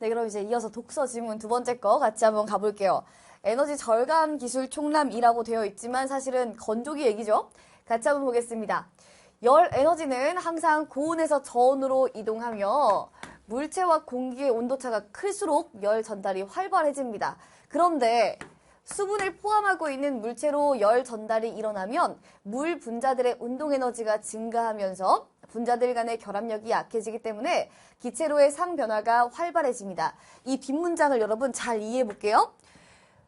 네, 그럼 이제 이어서 독서 지문 두 번째 거 같이 한번 가볼게요. 에너지 절감 기술 총람이라고 되어 있지만 사실은 건조기 얘기죠. 같이 한번 보겠습니다. 열 에너지는 항상 고온에서 저온으로 이동하며 물체와 공기의 온도차가 클수록 열 전달이 활발해집니다. 그런데 수분을 포함하고 있는 물체로 열 전달이 일어나면 물 분자들의 운동 에너지가 증가하면서 분자들 간의 결합력이 약해지기 때문에 기체로의 상 변화가 활발해집니다. 이 뒷문장을 여러분 잘 이해해 볼게요.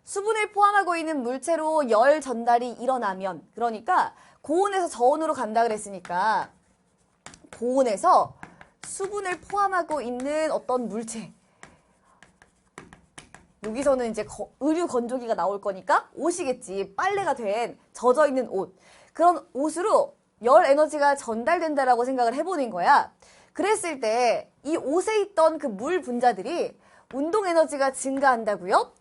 수분을 포함하고 있는 물체로 열 전달이 일어나면 그러니까 고온에서 저온으로 간다 그랬으니까 고온에서 수분을 포함하고 있는 어떤 물체 여기서는 이제 거- 의류 건조기가 나올 거니까 옷이겠지 빨래가 된 젖어 있는 옷 그런 옷으로 열 에너지가 전달된다라고 생각을 해보는 거야 그랬을 때 이 옷에 있던 그 물 분자들이 운동 에너지가 증가한다고요?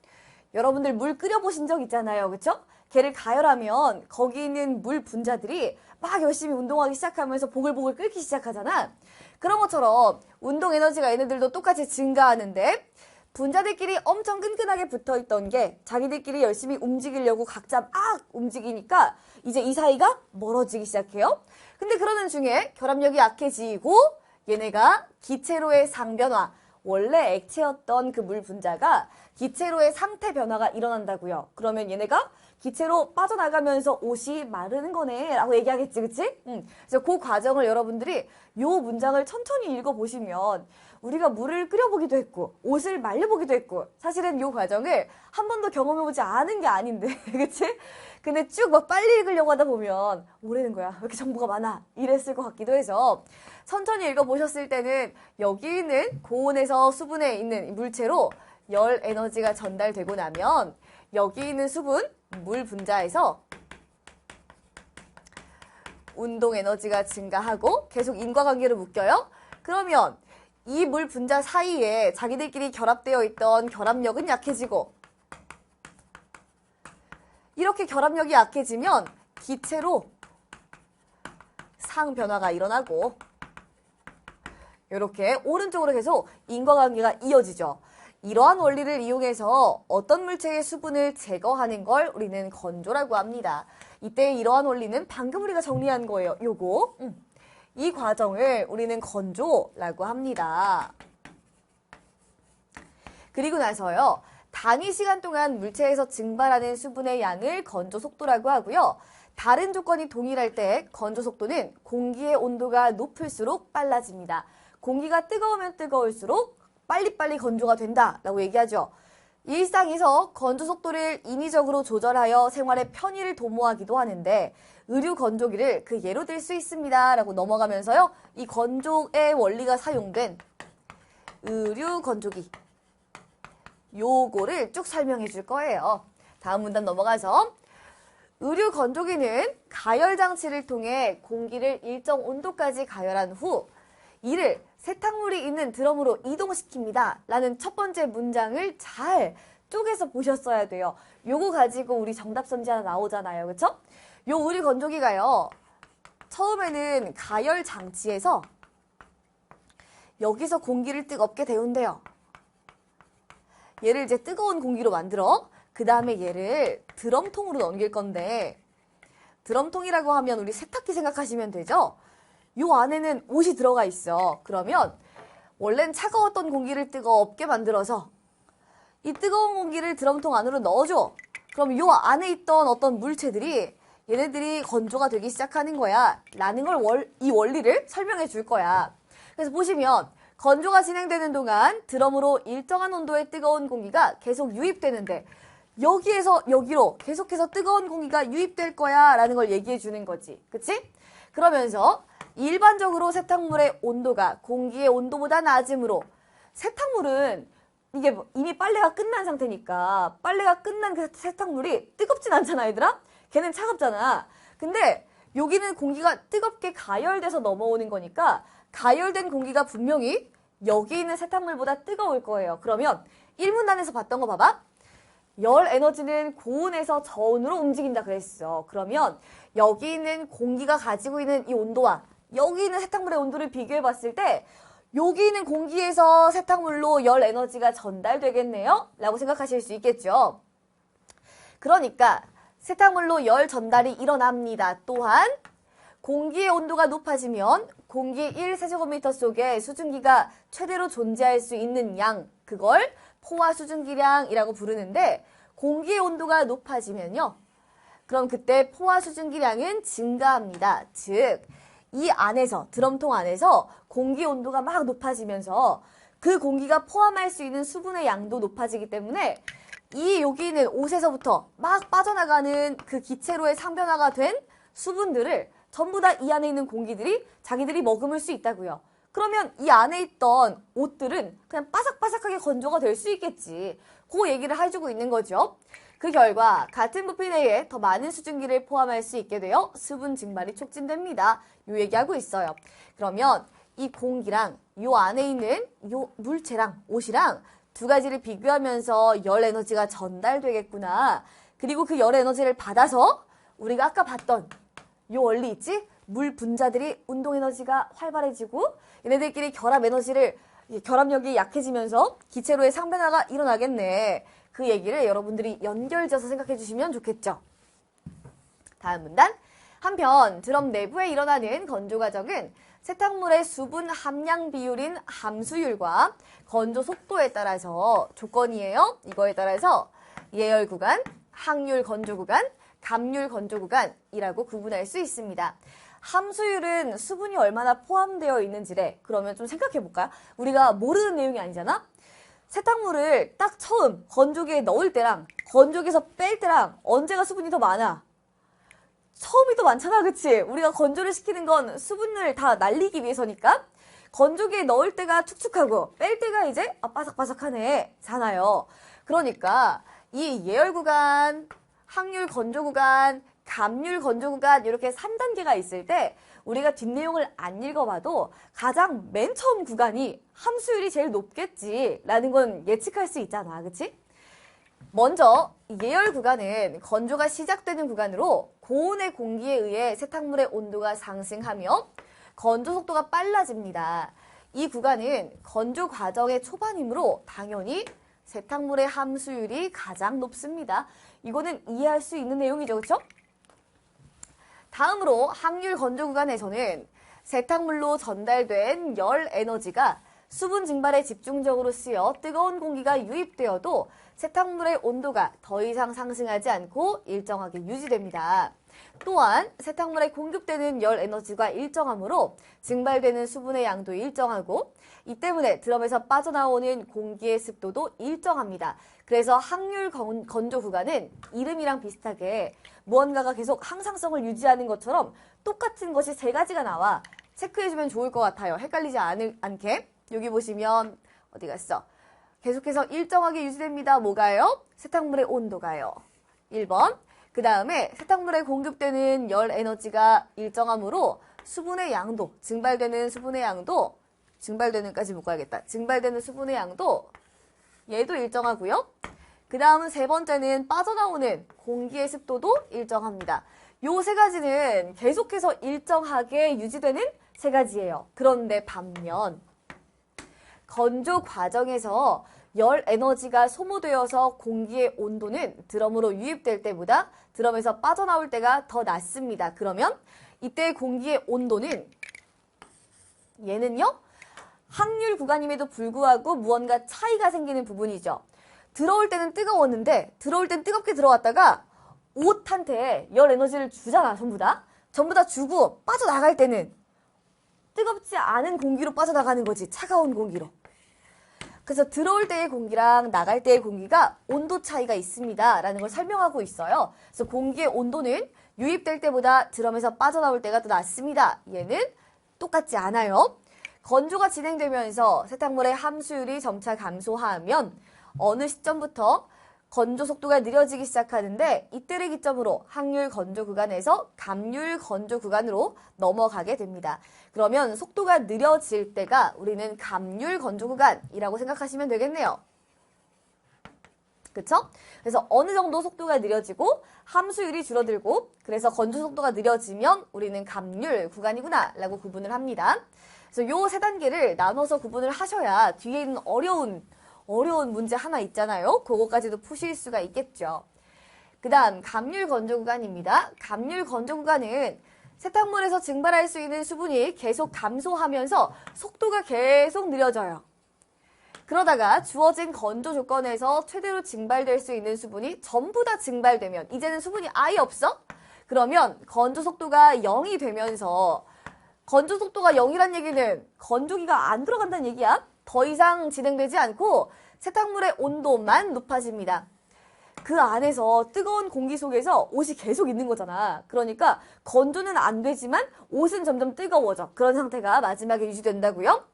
여러분들 물 끓여보신 적 있잖아요. 그쵸? 걔를 가열하면 거기 있는 물 분자들이 막 열심히 운동하기 시작하면서 보글보글 끓기 시작하잖아. 그런 것처럼 운동 에너지가 얘네들도 똑같이 증가하는데 분자들끼리 엄청 끈끈하게 붙어 있던 게 자기들끼리 열심히 움직이려고 각자 막 움직이니까 이제 이 사이가 멀어지기 시작해요. 근데 그러는 중에 결합력이 약해지고 얘네가 기체로의 상변화, 원래 액체였던 그 물 분자가 기체로의 상태 변화가 일어난다고요. 그러면 얘네가 기체로 빠져나가면서 옷이 마르는 거네 라고 얘기하겠지 그치? 응. 그래서 그 과정을 여러분들이 요 문장을 천천히 읽어보시면 우리가 물을 끓여보기도 했고 옷을 말려보기도 했고 사실은 요 과정을 한 번도 경험해보지 않은 게 아닌데 그치? 근데 쭉 막 빨리 읽으려고 하다 보면 뭐라는 거야 왜 이렇게 정보가 많아 이랬을 것 같기도 해서 천천히 읽어보셨을 때는 여기 있는 고온에서 수분에 있는 이 물체로 열 에너지가 전달되고 나면 여기 있는 수분 물 분자에서 운동 에너지가 증가하고 계속 인과관계로 묶여요. 그러면 이 물 분자 사이에 자기들끼리 결합되어 있던 결합력은 약해지고 이렇게 결합력이 약해지면 기체로 상변화가 일어나고 이렇게 오른쪽으로 계속 인과관계가 이어지죠. 이러한 원리를 이용해서 어떤 물체의 수분을 제거하는 걸 우리는 건조라고 합니다. 이때 이러한 원리는 방금 우리가 정리한 거예요. 요거. 음. 이 과정을 우리는 건조라고 합니다. 그리고 나서요. 단위 시간 동안 물체에서 증발하는 수분의 양을 건조 속도라고 하고요. 다른 조건이 동일할 때 건조 속도는 공기의 온도가 높을수록 빨라집니다. 공기가 뜨거우면 뜨거울수록 빨리빨리 건조가 된다라고 얘기하죠. 일상에서 건조 속도를 인위적으로 조절하여 생활의 편의를 도모하기도 하는데 의류 건조기를 그 예로 들 수 있습니다 라고 넘어가면서요. 이 건조의 원리가 사용된 의류 건조기 요거를 쭉 설명해 줄 거예요. 다음 문단 넘어가서 의류 건조기는 가열 장치를 통해 공기를 일정 온도까지 가열한 후 이를 세탁물이 있는 드럼으로 이동시킵니다. 라는 첫 번째 문장을 잘 쪼개서 보셨어야 돼요. 요거 가지고 우리 정답 선지 하나 나오잖아요. 그쵸? 요 의류 건조기가요. 처음에는 가열 장치에서 여기서 공기를 뜨겁게 데운대요. 얘를 이제 뜨거운 공기로 만들어 그 다음에 얘를 드럼통으로 넘길 건데 드럼통이라고 하면 우리 세탁기 생각하시면 되죠? 요 안에는 옷이 들어가 있어. 그러면 원래는 차가웠던 공기를 뜨겁게 만들어서 이 뜨거운 공기를 드럼통 안으로 넣어줘. 그럼 요 안에 있던 어떤 물체들이 얘네들이 건조가 되기 시작하는 거야. 라는 걸 월, 이 원리를 설명해 줄 거야. 그래서 보시면 건조가 진행되는 동안 드럼으로 일정한 온도의 뜨거운 공기가 계속 유입되는데 여기에서 여기로 계속해서 뜨거운 공기가 유입될 거야 라는 걸 얘기해 주는 거지. 그치? 그러면서 일반적으로 세탁물의 온도가 공기의 온도보다 낮으므로 세탁물은 이게 뭐 이미 빨래가 끝난 상태니까 빨래가 끝난 그 세탁물이 뜨겁진 않잖아 얘들아? 걔는 차갑잖아. 근데 여기는 공기가 뜨겁게 가열돼서 넘어오는 거니까 가열된 공기가 분명히 여기 있는 세탁물보다 뜨거울 거예요. 그러면 1문단에서 봤던 거 봐봐. 열 에너지는 고온에서 저온으로 움직인다 그랬어. 그러면 여기 있는 공기가 가지고 있는 이 온도와 여기 있는 세탁물의 온도를 비교해 봤을 때 여기 있는 공기에서 세탁물로 열 에너지가 전달되겠네요? 라고 생각하실 수 있겠죠. 그러니까 세탁물로 열 전달이 일어납니다. 또한 공기의 온도가 높아지면 공기 1세제곱미터 속에 수증기가 최대로 존재할 수 있는 양, 그걸 포화 수증기량이라고 부르는데 공기의 온도가 높아지면요. 그럼 그때 포화 수증기량은 증가합니다. 즉, 이 안에서, 드럼통 안에서 공기 온도가 막 높아지면서 그 공기가 포함할 수 있는 수분의 양도 높아지기 때문에 이 여기 있는 옷에서부터 막 빠져나가는 그 기체로의 상변화가 된 수분들을 전부 다 이 안에 있는 공기들이 자기들이 머금을 수 있다고요. 그러면 이 안에 있던 옷들은 그냥 바삭바삭하게 건조가 될 수 있겠지. 그 얘기를 해주고 있는 거죠. 그 결과 같은 부피 내에 더 많은 수증기를 포함할 수 있게 되어 수분 증발이 촉진됩니다. 요 얘기하고 있어요. 그러면 이 공기랑 요 안에 있는 요 물체랑 옷이랑 두 가지를 비교하면서 열 에너지가 전달되겠구나. 그리고 그 열 에너지를 받아서 우리가 아까 봤던 요 원리 있지? 물 분자들이 운동 에너지가 활발해지고 얘네들끼리 결합 에너지를 결합력이 약해지면서 기체로의 상변화가 일어나겠네. 그 얘기를 여러분들이 연결지어서 생각해 주시면 좋겠죠. 다음 문단. 한편 드럼 내부에 일어나는 건조 과정은 세탁물의 수분 함량 비율인 함수율과 건조 속도에 따라서 조건이에요. 이거에 따라서 예열 구간, 항률 건조 구간, 감률 건조 구간이라고 구분할 수 있습니다. 함수율은 수분이 얼마나 포함되어 있는지래. 그러면 좀 생각해 볼까요? 우리가 모르는 내용이 아니잖아? 세탁물을 딱 처음 건조기에 넣을 때랑 건조기에서 뺄 때랑 언제가 수분이 더 많아? 처음이 더 많잖아, 그치? 우리가 건조를 시키는 건 수분을 다 날리기 위해서니까. 건조기에 넣을 때가 축축하고 뺄 때가 이제 아, 바삭바삭하네, 잖아요. 그러니까 이 예열 구간, 항률 건조 구간, 감률 건조 구간 이렇게 3단계가 있을 때 우리가 뒷내용을 안 읽어봐도 가장 맨 처음 구간이 함수율이 제일 높겠지라는 건 예측할 수 있잖아. 그치? 먼저 예열 구간은 건조가 시작되는 구간으로 고온의 공기에 의해 세탁물의 온도가 상승하며 건조 속도가 빨라집니다. 이 구간은 건조 과정의 초반이므로 당연히 세탁물의 함수율이 가장 높습니다. 이거는 이해할 수 있는 내용이죠. 그렇죠? 다음으로 항률 건조 구간에서는 세탁물로 전달된 열 에너지가 수분 증발에 집중적으로 쓰여 뜨거운 공기가 유입되어도 세탁물의 온도가 더 이상 상승하지 않고 일정하게 유지됩니다. 또한 세탁물에 공급되는 열 에너지가 일정하므로 증발되는 수분의 양도 일정하고 이 때문에 드럼에서 빠져나오는 공기의 습도도 일정합니다. 그래서 항률 건조 구간은 이름이랑 비슷하게 무언가가 계속 항상성을 유지하는 것처럼 똑같은 것이 세 가지가 나와 체크해주면 좋을 것 같아요. 헷갈리지 않을, 않게. 여기 보시면 어디 갔어? 계속해서 일정하게 유지됩니다. 뭐가요? 세탁물의 온도가요. 1번. 그 다음에 세탁물에 공급되는 열 에너지가 일정하므로 수분의 양도, 증발되는 수분의 양도, 증발되는까지 묶어야겠다. 증발되는 수분의 양도 얘도 일정하고요. 그 다음은 세 번째는 빠져나오는 공기의 습도도 일정합니다. 요 세 가지는 계속해서 일정하게 유지되는 세 가지예요. 그런데 반면 건조 과정에서 열 에너지가 소모되어서 공기의 온도는 드럼으로 유입될 때보다 드럼에서 빠져나올 때가 더 낮습니다. 그러면 이때 공기의 온도는 얘는요? 확률 구간임에도 불구하고 무언가 차이가 생기는 부분이죠. 들어올 때는 뜨거웠는데 들어올 땐 뜨겁게 들어왔다가 옷한테 열 에너지를 주잖아 전부 다. 전부 다 주고 빠져나갈 때는 뜨겁지 않은 공기로 빠져나가는 거지 차가운 공기로. 그래서 들어올 때의 공기랑 나갈 때의 공기가 온도 차이가 있습니다. 라는 걸 설명하고 있어요. 그래서 공기의 온도는 유입될 때보다 드럼에서 빠져나올 때가 더 낮습니다. 얘는 똑같지 않아요. 건조가 진행되면서 세탁물의 함수율이 점차 감소하면 어느 시점부터 건조 속도가 느려지기 시작하는데 이때를 기점으로 항률 건조 구간에서 감률 건조 구간으로 넘어가게 됩니다. 그러면 속도가 느려질 때가 우리는 감률 건조 구간이라고 생각하시면 되겠네요. 그쵸? 그래서 어느 정도 속도가 느려지고 함수율이 줄어들고 그래서 건조 속도가 느려지면 우리는 감률 구간이구나 라고 구분을 합니다. 그래서 요 세 단계를 나눠서 구분을 하셔야 뒤에 있는 어려운 어려운 문제 하나 있잖아요. 그거까지도 푸실 수가 있겠죠. 그 다음 감률 건조 구간입니다. 감률 건조 구간은 세탁물에서 증발할 수 있는 수분이 계속 감소하면서 속도가 계속 느려져요. 그러다가 주어진 건조 조건에서 최대로 증발될 수 있는 수분이 전부 다 증발되면 이제는 수분이 아예 없어? 그러면 건조 속도가 0이 되면서 건조 속도가 0이란 얘기는 건조기가 안 들어간다는 얘기야. 더 이상 진행되지 않고 세탁물의 온도만 높아집니다. 그 안에서 뜨거운 공기 속에서 옷이 계속 있는 거잖아. 그러니까 건조는 안 되지만 옷은 점점 뜨거워져. 그런 상태가 마지막에 유지된다고요.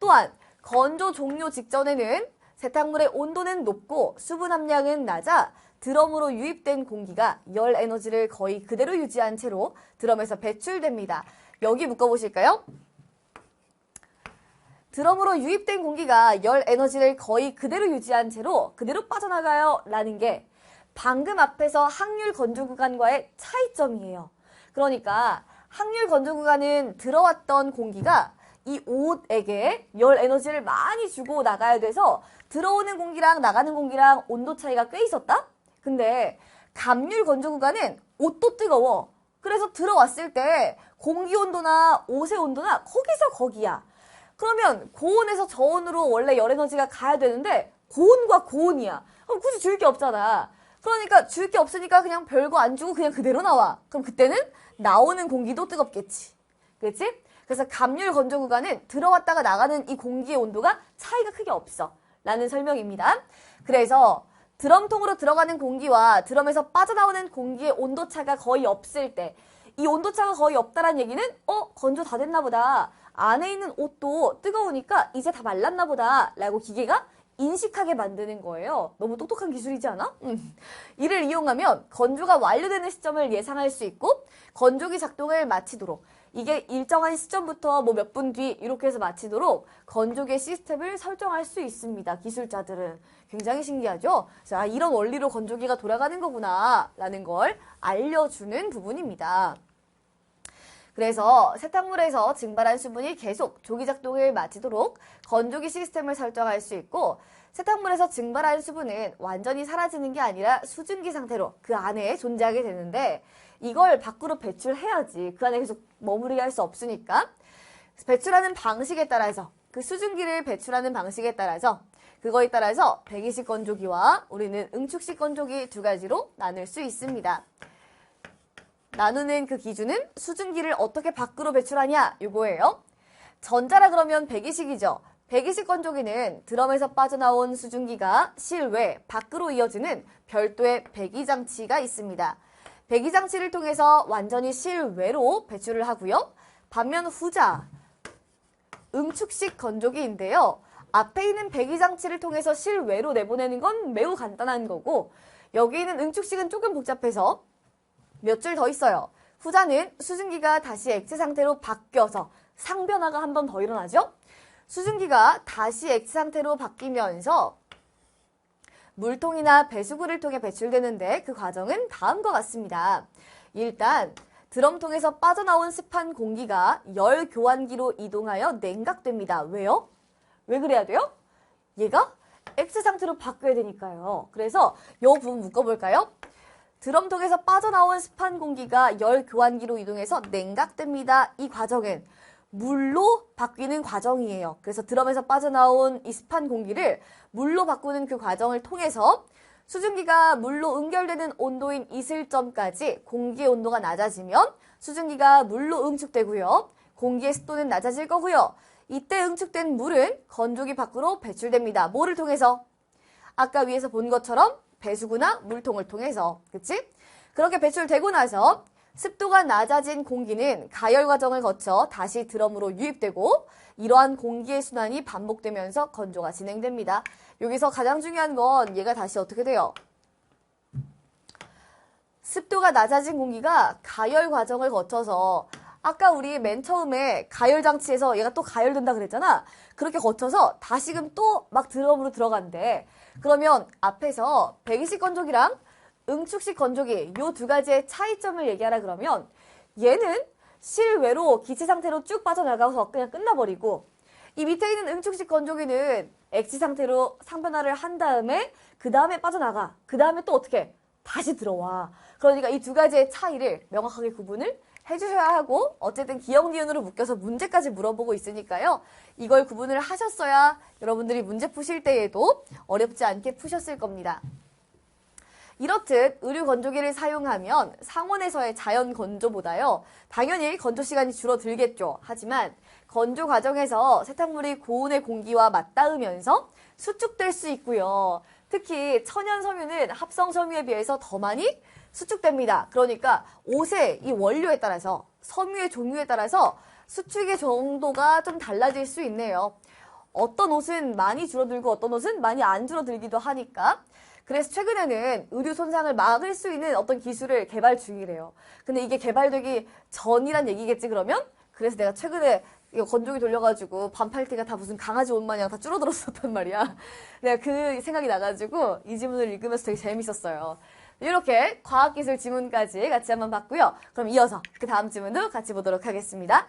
또한 건조 종료 직전에는 세탁물의 온도는 높고 수분 함량은 낮아 드럼으로 유입된 공기가 열 에너지를 거의 그대로 유지한 채로 드럼에서 배출됩니다. 여기 묶어보실까요? 드럼으로 유입된 공기가 열 에너지를 거의 그대로 유지한 채로 그대로 빠져나가요. 라는 게 방금 앞에서 항률 건조 구간과의 차이점이에요. 그러니까 항률 건조 구간은 들어왔던 공기가 이 옷에게 열 에너지를 많이 주고 나가야 돼서 들어오는 공기랑 나가는 공기랑 온도 차이가 꽤 있었다? 근데 감률 건조 구간은 옷도 뜨거워. 그래서 들어왔을 때 공기 온도나 옷의 온도나 거기서 거기야. 그러면 고온에서 저온으로 원래 열 에너지가 가야 되는데 고온과 고온이야. 그럼 굳이 줄 게 없잖아. 그러니까 줄 게 없으니까 그냥 별거 안 주고 그냥 그대로 나와. 그럼 그때는 나오는 공기도 뜨겁겠지. 그렇지? 그래서 감률 건조 구간은 들어왔다가 나가는 이 공기의 온도가 차이가 크게 없어. 라는 설명입니다. 그래서 드럼통으로 들어가는 공기와 드럼에서 빠져나오는 공기의 온도차가 거의 없을 때 이 온도차가 거의 없다는 얘기는 어 건조 다 됐나 보다. 안에 있는 옷도 뜨거우니까 이제 다 말랐나 보다. 라고 기계가 인식하게 만드는 거예요. 너무 똑똑한 기술이지 않아? 음. 이를 이용하면 건조가 완료되는 시점을 예상할 수 있고 건조기 작동을 마치도록 이게 일정한 시점부터 뭐 몇 분 뒤 이렇게 해서 마치도록 건조기 시스템을 설정할 수 있습니다. 기술자들은 굉장히 신기하죠. 자, 이런 원리로 건조기가 돌아가는 거구나 라는 걸 알려주는 부분입니다. 그래서 세탁물에서 증발한 수분이 계속 조기 작동을 마치도록 건조기 시스템을 설정할 수 있고 세탁물에서 증발한 수분은 완전히 사라지는 게 아니라 수증기 상태로 그 안에 존재하게 되는데 이걸 밖으로 배출해야지 그 안에 계속 머무르게 할 수 없으니까 배출하는 방식에 따라서 그 수증기를 배출하는 방식에 따라서 그거에 따라서 배기식 건조기와 우리는 응축식 건조기 두 가지로 나눌 수 있습니다. 나누는 그 기준은 수증기를 어떻게 밖으로 배출하냐 요거예요. 전자라 그러면 배기식이죠. 배기식 건조기는 드럼에서 빠져나온 수증기가 실외 밖으로 이어지는 별도의 배기 장치가 있습니다. 배기 장치를 통해서 완전히 실외로 배출을 하고요. 반면 후자, 응축식 건조기인데요. 앞에 있는 배기 장치를 통해서 실외로 내보내는 건 매우 간단한 거고 여기 있는 응축식은 조금 복잡해서 몇 줄 더 있어요. 후자는 수증기가 다시 액체 상태로 바뀌어서 상변화가 한 번 더 일어나죠. 수증기가 다시 액체 상태로 바뀌면서 물통이나 배수구를 통해 배출되는데 그 과정은 다음과 같습니다. 일단 드럼통에서 빠져나온 습한 공기가 열 교환기로 이동하여 냉각됩니다. 왜요? 왜 그래야 돼요? 얘가 액체 상태로 바뀌어야 되니까요. 그래서 이 부분 묶어볼까요? 드럼통에서 빠져나온 습한 공기가 열 교환기로 이동해서 냉각됩니다. 이 과정은 물로 바뀌는 과정이에요. 그래서 드럼에서 빠져나온 이 습한 공기를 물로 바꾸는 그 과정을 통해서 수증기가 물로 응결되는 온도인 이슬점까지 공기의 온도가 낮아지면 수증기가 물로 응축되고요. 공기의 습도는 낮아질 거고요. 이때 응축된 물은 건조기 밖으로 배출됩니다. 뭐를 통해서? 아까 위에서 본 것처럼 배수구나 물통을 통해서. 그치? 그렇게 배출되고 나서 습도가 낮아진 공기는 가열 과정을 거쳐 다시 드럼으로 유입되고 이러한 공기의 순환이 반복되면서 건조가 진행됩니다. 여기서 가장 중요한 건 얘가 다시 어떻게 돼요? 습도가 낮아진 공기가 가열 과정을 거쳐서 아까 우리 맨 처음에 가열 장치에서 얘가 또 가열된다 그랬잖아. 그렇게 거쳐서 다시금 또 막 드럼으로 들어간대. 그러면 앞에서 배기식 건조기랑 응축식 건조기 요 두 가지의 차이점을 얘기하라 그러면 얘는 실외로 기체 상태로 쭉 빠져나가서 그냥 끝나버리고 이 밑에 있는 응축식 건조기는 액체 상태로 상변화를 한 다음에 그 다음에 빠져나가. 그 다음에 또 어떻게? 다시 들어와. 그러니까 이 두 가지의 차이를 명확하게 구분을 해주셔야 하고 어쨌든 기억 니은으로 묶여서 문제까지 물어보고 있으니까요. 이걸 구분을 하셨어야 여러분들이 문제 푸실 때에도 어렵지 않게 푸셨을 겁니다. 이렇듯 의류 건조기를 사용하면 상온에서의 자연 건조보다요. 당연히 건조 시간이 줄어들겠죠. 하지만 건조 과정에서 세탁물이 고온의 공기와 맞닿으면서 수축될 수 있고요. 특히 천연 섬유는 합성 섬유에 비해서 더 많이 수축됩니다. 그러니까 옷의 이 원료에 따라서 섬유의 종류에 따라서 수축의 정도가 좀 달라질 수 있네요. 어떤 옷은 많이 줄어들고 어떤 옷은 많이 안 줄어들기도 하니까 그래서 최근에는 의류 손상을 막을 수 있는 어떤 기술을 개발 중이래요. 근데 이게 개발되기 전이란 얘기겠지 그러면? 그래서 내가 최근에 이거 건조기 돌려가지고 반팔티가 다 무슨 강아지 옷 마냥 다 줄어들었었단 말이야. 내가 그 생각이 나가지고 이 지문을 읽으면서 되게 재밌었어요. 이렇게 과학기술 지문까지 같이 한번 봤고요. 그럼 이어서 그 다음 지문도 같이 보도록 하겠습니다.